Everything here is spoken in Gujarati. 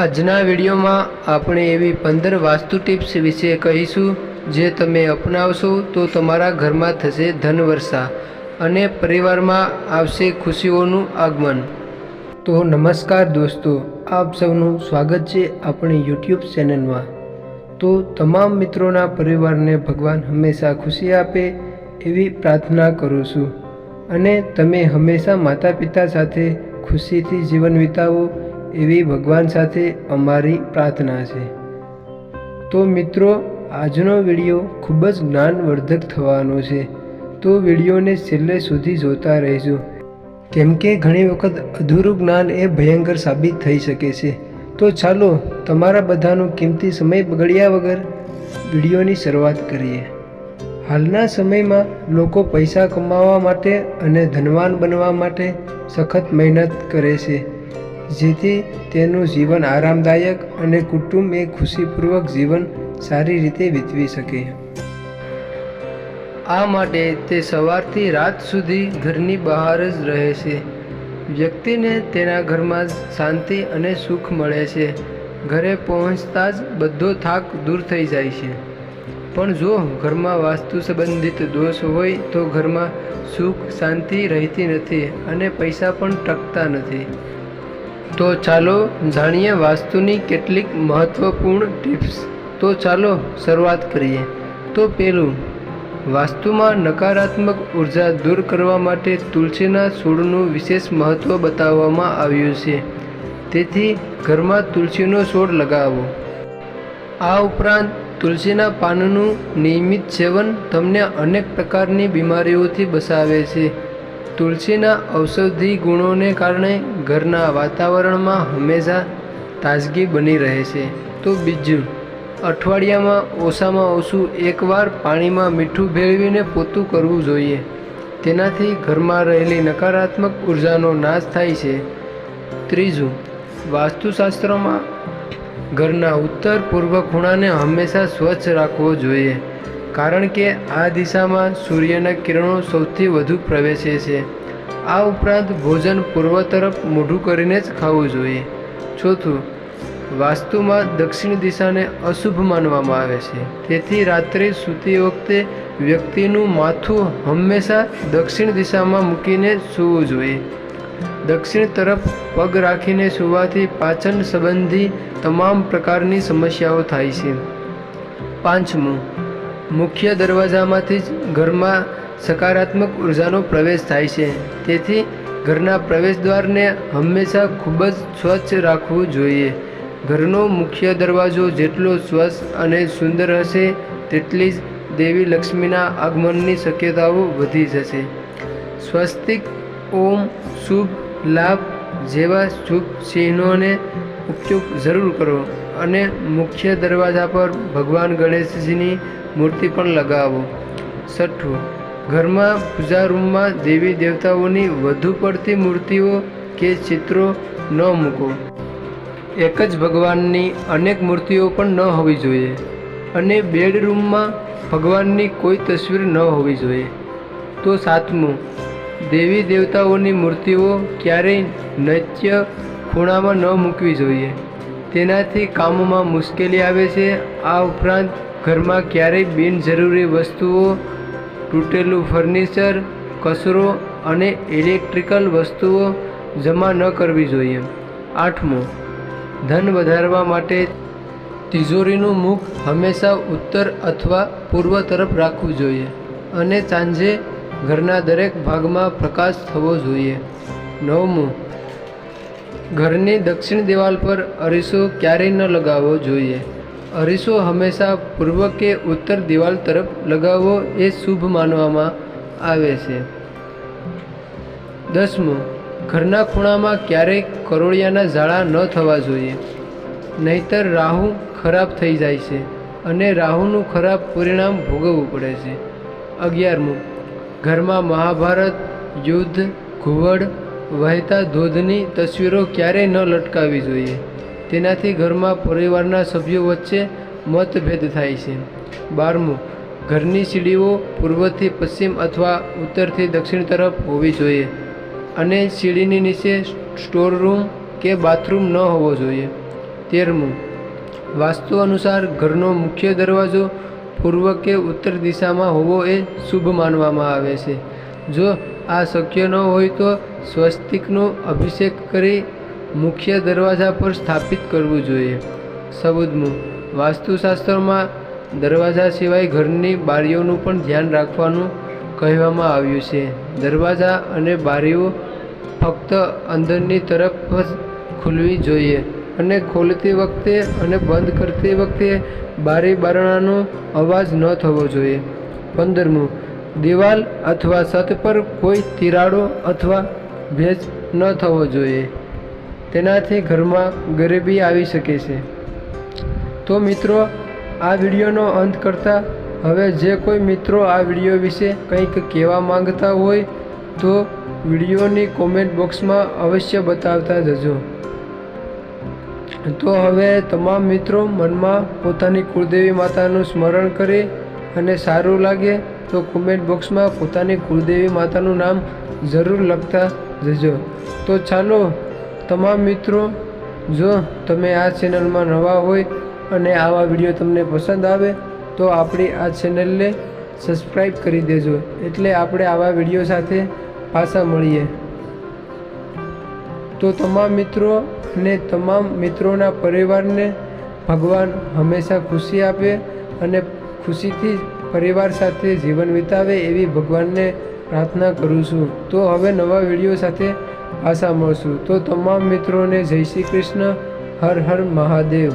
આજના વિડીયોમાં આપણે એવી પંદર વાસ્તુ ટિપ્સ વિશે કહીશું, જે તમે અપનાવશો તો તમારા ઘરમાં થશે ધનવર્ષા અને પરિવારમાં આવશે ખુશીઓનું આગમન. તો નમસ્કાર દોસ્તો, આપ સૌનું સ્વાગત છે આપણી યુટ્યુબ ચેનલમાં. તો તમામ મિત્રોના પરિવારને ભગવાન હંમેશા ખુશી આપે એવી પ્રાર્થના કરું છું. અને તમે હંમેશા માતા પિતા સાથે ખુશીથી જીવન વિતાવો એવી ભગવાન સાથે અમારી પ્રાર્થના છે. તો મિત્રો, આજનો વીડિયો ખૂબ જ જ્ઞાનવર્ધક થવાનો છે. તો વિડીયોને છેલ્લે સુધી જોતા રહેજો. કેમ કે ઘણી વખત અધૂરું જ્ઞાન એ ભયંકર સાબિત થઈ શકે છે. તો ચાલો, તમારા બધાનો કિંમતી સમય બગડ્યા વગર વિડીયોની શરૂઆત કરીએ. હાલના સમયમાં લોકો પૈસા કમાવા માટે અને ધનવાન બનવા માટે સખત મહેનત કરે છે. જેથી તેનું જીવન આરામદાયક અને કુટુંબ એ ખુશીપૂર્વક જીવન સારી રીતે વીતવી શકે. આ માટે તે સવારથી રાત સુધી ઘરની બહાર જ રહે છે. વ્યક્તિને તેના ઘરમાં શાંતિ અને સુખ મળે છે. ઘરે પહોંચતા જ બધો થાક દૂર થઈ જાય છે. પણ જો ઘરમાં વાસ્તુ સંબંધિત દોષ હોય તો ઘરમાં સુખ, શાંતિ રહેતી નથી અને પૈસા પણ ટકતા નથી. તો ચાલો જાણીએ વાસ્તુની કેટલીક મહત્વપૂર્ણ ટિપ્સ. તો ચાલો શરૂઆત કરીએ. તો પહેલું, વાસ્તુમાં નકારાત્મક ઊર્જા દૂર કરવા માટે તુલસીના છોડનું વિશેષ મહત્ત્વ બતાવવામાં આવ્યું છે. તેથી ઘરમાં તુલસીનો છોડ લગાવો. આ ઉપરાંત તુલસીના પાનનું નિયમિત સેવન તમને અનેક પ્રકારની બીમારીઓથી બચાવે છે. તુલસીના ઔષધિ ગુણોને કારણે ઘરના વાતાવરણમાં હંમેશા તાજગી બની રહે છે. તો બીજું, અઠવાડિયામાં ઓછામાં ઓછું એકવાર પાણીમાં મીઠું ભેળવીને પોતું કરવું જોઈએ. તેનાથી ઘરમાં રહેલી નકારાત્મક ઉર્જાનો નાશ થાય છે. ત્રીજું, વાસ્તુશાસ્ત્રમાં ઘરના ઉત્તર પૂર્વ ખૂણાને હંમેશા સ્વચ્છ રાખવો જોઈએ, કારણ કે આ દિશામાં સૂર્યના કિરણો સૌથી વધુ પ્રવેશે છે. આ ઉપરાંત ભોજન પૂર્વ તરફ મોઢું કરીને જ ખાવું જોઈએ. ચોથું, વાસ્તુમાં દક્ષિણ દિશાને અશુભ માનવામાં આવે છે. તેથી રાત્રે સૂતી વખતે વ્યક્તિનું માથું હંમેશા દક્ષિણ દિશામાં મૂકીને સૂવું જોઈએ. દક્ષિણ તરફ પગ રાખીને સૂવાથી પાચન સંબંધી તમામ પ્રકારની સમસ્યાઓ થાય છે. પાંચમું, મુખ્ય દરવાજામાંથી જ ઘરમાં સકારાત્મક ઉર્જાનો પ્રવેશ થાય છે. તેથી ઘરના પ્રવેશદ્વારને હંમેશા ખૂબ જ સ્વચ્છ રાખવું જોઈએ. ઘરનો મુખ્ય દરવાજો જેટલો સ્વચ્છ અને સુંદર હશે, તેટલી જ દેવી લક્ષ્મીના આગમનની શક્યતાઓ વધી જશે. સ્વસ્તિક, ઓમ, શુભ, લાભ જેવા શુભ ચિહ્નોને ઉપયોગ જરૂર કરો અને મુખ્ય દરવાજા પર ભગવાન ગણેશજીની મૂર્તિ પણ લગાવો. છઠ્ઠું ઘરમાં પૂજા રૂમમાં દેવી દેવતાઓની વધુ પડતી મૂર્તિઓ કે ચિત્રો ન મૂકો. એક જ ભગવાનની અનેક મૂર્તિઓ પણ ન હોવી જોઈએ અને બેડરૂમમાં ભગવાનની કોઈ તસવીર ન હોવી જોઈએ. તો સાતમું, દેવી દેવતાઓની મૂર્તિઓ ક્યારેય નૈત્ય ખૂણામાં ન મૂકવી જોઈએ. તેનાથી કામમાં મુશ્કેલી આવે છે. આ ઉપરાંત ઘરમાં ક્યારેય બિનજરૂરી વસ્તુઓ તૂટેલું ફર્નિચર, કચરો અને ઇલેક્ટ્રિકલ વસ્તુઓ જમા ન કરવી જોઈએ. આઠમું, ધન વધારવા માટે તિજોરીનું મુખ હંમેશા ઉત્તર અથવા પૂર્વ તરફ રાખવું જોઈએ અને સાંજે ઘરના દરેક ભાગમાં પ્રકાશ થવો જોઈએ. નવમું, ઘરની દક્ષિણ દિવાલ પર અરીસો ક્યારેય ન લગાવવો જોઈએ. અરીસો હંમેશા પૂર્વ કે ઉત્તર દિવાલ તરફ લગાવવો એ શુભ માનવામાં આવે છે. દસમું, ઘરના ખૂણામાં ક્યારેય કરોળિયાના ઝાડા ન થવા જોઈએ. નહીતર રાહુ ખરાબ થઈ જાય છે અને રાહુનું ખરાબ પરિણામ ભોગવવું પડે છે. અગિયારમું, ઘરમાં મહાભારત, યુદ્ધ, ઘુવડ વહેતા ધોધની તસવીરો ક્યારેય ન લટકાવવી જોઈએ. તેનાથી ઘરમાં પરિવારના સભ્યો વચ્ચે મતભેદ થાય છે. બારમું, ઘરની સીડીઓ પૂર્વથી પશ્ચિમ અથવા ઉત્તરથી દક્ષિણ તરફ હોવી જોઈએ અને સીડીની નીચે સ્ટોર રૂમ કે બાથરૂમ ન હોવો જોઈએ. તેરમું, વાસ્તુ અનુસાર ઘરનો મુખ્ય દરવાજો પૂર્વ કે ઉત્તર દિશામાં હોવો એ શુભ માનવામાં આવે છે. જો આ શક્ય ન હોય તો સ્વસ્તિકનો અભિષેક કરી મુખ્ય દરવાજા પર સ્થાપિત કરવું જોઈએ. સબુદમું, વાસ્તુશાસ્ત્રમાં દરવાજા સિવાય ઘરની બારીઓનું પણ ધ્યાન રાખવાનું કહેવામાં આવ્યું છે. દરવાજા અને બારીઓ ફક્ત અંદરની તરફ જ ખુલવી જોઈએ અને ખોલતી વખતે અને બંધ કરતી વખતે બારી બારણાનો અવાજ ન થવો જોઈએ. પંદરમું, દિવાલ અથવા છત પર કોઈ તિરાડો અથવા ભેજ ન થવો જોઈએ. તેનાથી ઘરમાં ગરીબી આવી શકે છે. તો મિત્રો, આ વિડીયોનો અંત કરતાં હવે જે કોઈ મિત્રો આ વીડિયો વિશે કંઈક કહેવા માંગતા હોય, તો વિડીયોની કોમેન્ટ બોક્સમાં અવશ્ય બતાવતા જજો. તો હવે તમામ મિત્રો મનમાં પોતાની કુળદેવી માતાનું સ્મરણ કરી અને સારું લાગે, તો કોમેન્ટ બોક્સમાં પોતાની કુળદેવી માતાનું નામ જરૂર લખતા જજો. તો ચાલો તમામ મિત્રો, જો તમે આ ચેનલમાં નવા હોય અને આવા વીડિયો તમને પસંદ આવે, તો આપણી આ ચેનલને સબસ્ક્રાઈબ કરી દેજો. એટલે આપણે આવા વીડિયો સાથે પાછા મળીએ. તો તમામ મિત્રો અને તમામ મિત્રોના પરિવારને ભગવાન હંમેશા ખુશી આપે અને ખુશીથી પરિવાર સાથે જીવન વિતાવે એવી ભગવાનને પ્રાર્થના કરું છું. તો હવે નવા વીડિયો સાથે પાછા મળશું તો તમામ મિત્રોને જય શ્રી કૃષ્ણ. હર હર મહાદેવ.